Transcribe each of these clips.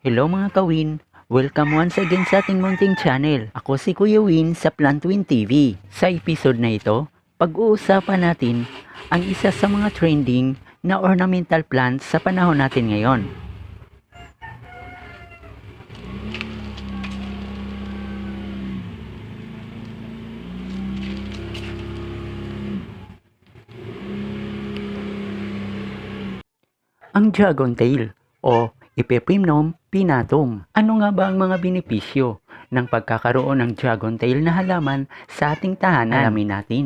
Hello mga kawin! Welcome once again sa ating munting channel. Ako si Kuya Win sa Plantwin TV. Sa episode na ito, pag-uusapan natin ang isa sa mga trending na ornamental plants sa panahon natin ngayon. Ang dragon tail o Epiprimnum pinatum. Ano nga ba ang mga benepisyo ng pagkakaroon ng dragon tail na halaman sa ating tahanan? Alamin natin.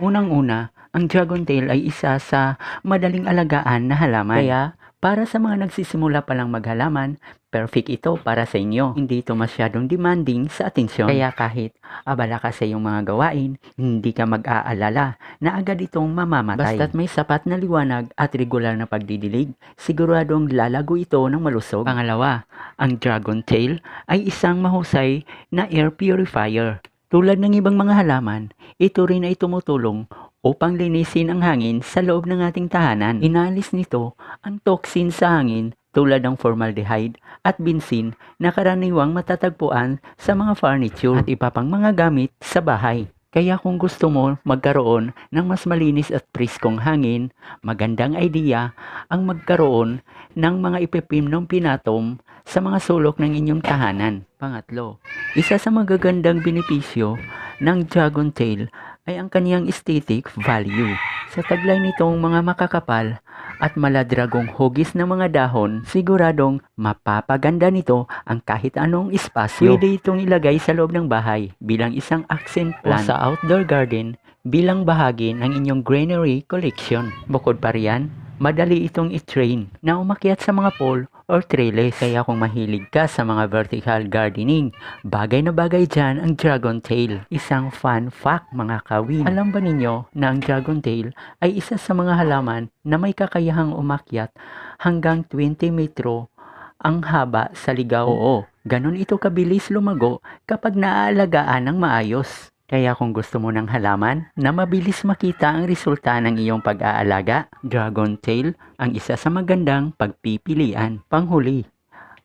Unang-una, ang dragon tail ay isa sa madaling alagaan na halaman. Kaya, para sa mga nagsisimula pa lang maghalaman, perfect ito para sa inyo. Hindi ito masyadong demanding sa atensyon. Kaya kahit abala ka sa iyong mga gawain, hindi ka mag-aalala na agad itong mamamatay. Basta't may sapat na liwanag at regular na pagdidilig, siguradong lalago ito ng malusog. Pangalawa, ang dragon tail ay isang mahusay na air purifier. Tulad ng ibang mga halaman, ito rin ay tumutulong upang linisin ang hangin sa loob ng ating tahanan. Inalis nito ang toxin sa hangin tulad ng formaldehyde at bensin na karaniwang matatagpuan sa mga furniture at iba pang mga gamit sa bahay. Kaya kung gusto mo magkaroon ng mas malinis at preskong hangin, magandang idea ang magkaroon ng mga ipipimnong pinatom sa mga sulok ng inyong tahanan. Pangatlo, isa sa magagandang benepisyo ng dragon tail ay ang kaniyang aesthetic value. Sa taglay nitong mga makakapal at maladragong hugis ng mga dahon, siguradong mapapaganda nito ang kahit anong espasyo. Pwede itong ilagay sa loob ng bahay bilang isang accent plant o sa outdoor garden bilang bahagi ng inyong granary collection. Bukod pa riyan, madali itong i-train na umakyat sa mga pole or trellis. Kaya kung mahilig ka sa mga vertical gardening, bagay na bagay dyan ang dragon tail. Isang fun fact mga kawin. Alam ba ninyo na ang dragon tail ay isa sa mga halaman na may kakayahang umakyat hanggang 20 metro ang haba sa ligaw. Oo, ganun ito kabilis lumago kapag naaalagaan ng maayos. Kaya kung gusto mo ng halaman na mabilis makita ang resulta ng iyong pag-aalaga, dragon tail ang isa sa magandang pagpipilian. Panghuli,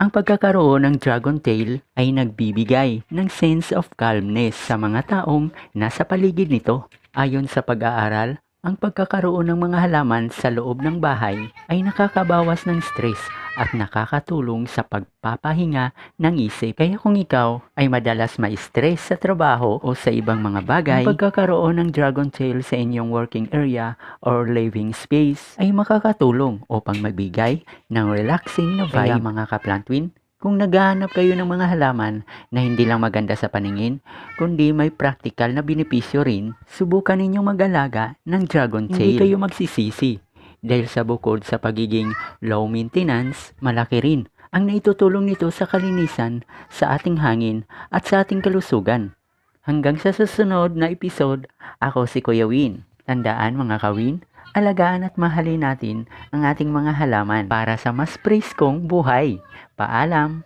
ang pagkakaroon ng dragon tail ay nagbibigay ng sense of calmness sa mga taong nasa paligid nito. Ayon sa pag-aaral, ang pagkakaroon ng mga halaman sa loob ng bahay ay nakakabawas ng stress at nakakatulong sa pagpapahinga ng isip. Kaya kung ikaw ay madalas ma-stress sa trabaho o sa ibang mga bagay, ang pagkakaroon ng dragon tail sa inyong working area or living space ay makakatulong upang magbigay ng relaxing na vibe. Kaya mga kaplantwin, kung naghahanap kayo ng mga halaman na hindi lang maganda sa paningin, kundi may practical na benepisyo rin, subukan ninyong mag-alaga ng dragon tail. Hindi kayo magsisisi dahil sa bukod sa pagiging low maintenance, malaki rin ang naitutulong nito sa kalinisan sa ating hangin at sa ating kalusugan. Hanggang sa susunod na episode, ako si Kuya Win. Tandaan mga kawin, alagaan at mahalin natin ang ating mga halaman para sa mas preskong buhay. Paalam!